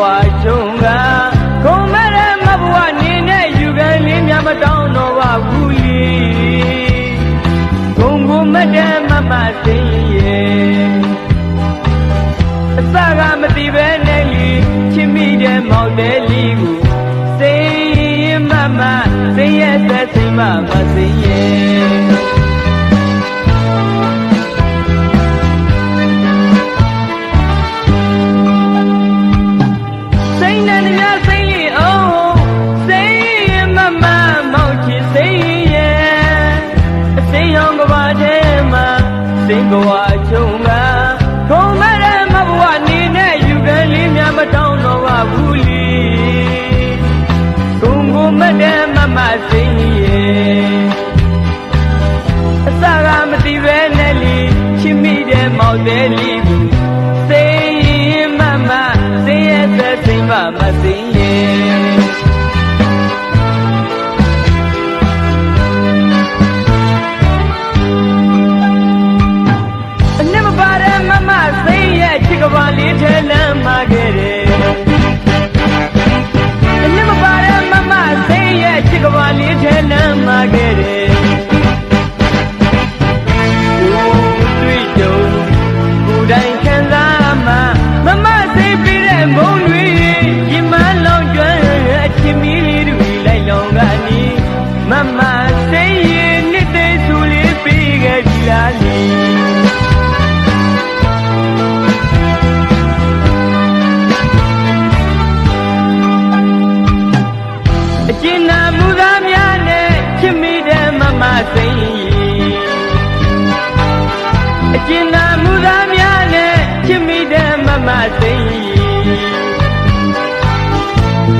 ဝချုံကခုံမဲ့တဲ့မဘဝနေနဲ့ယူခံလေးများမတောင်းတော့ပါဘူးလီဂုံကိုမတဲ့မမစိန်ရဲ့အစကမသိပဲနဲ့လီချစ်မိတဲ့မောင်တဲ့လီကိုစိန်မမစိန်ရဲ့ဆက်စိန်မမစိန်ရဲ့ စိတ်ဘဝချုံကခုံမဲ့တဲ့မဘဝနေနဲ့ယူကလေးများမတောင်းတော့ပါဘူးလီကုံကိုမတဲ့မမစိတ်ရဲ့အစကမသိပဲနဲ့လီချစ်မိတဲ့မောက်တဲ့လီဘူးစိတ်မမစိတ်ရဲ့သက်စိတ်မမစိတ်ရဲ့ မမစိတ်ရဲ့နှစ်သိဆူလေးပြီးခဲ့ပြီလားလီအကျဉ်းနာမှုသားများနဲ့ချစ်မိတဲ့မမစိန်အကျဉ်းနာမှုသားများနဲ့ချစ်မိတဲ့မမစိန်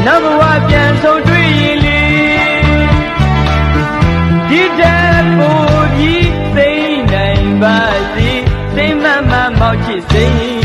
နောက်ဘဝပြန်ဆုံးတွေ့ ဒီတဲ့ပူပြီးစိတ်နိုင်ပါစီစိတ်မမမောက်ချစ်စိတ်